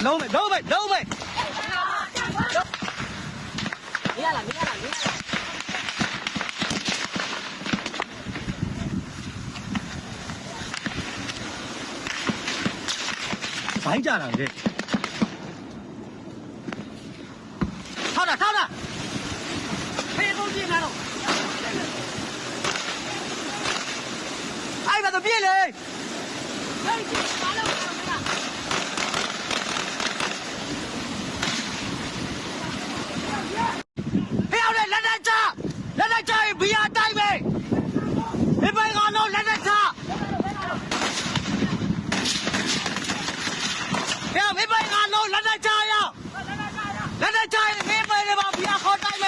老妹老妹老妹回来了回来了回来了白站了这。他的黑风进来了哎，把那别不要开门没关系弄来这砸不要没弄来这砸呀来这砸呀没关系不要开这门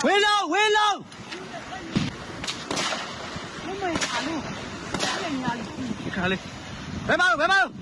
回来回来我没打中打中了 jale. ¡Ve mano, ve mano!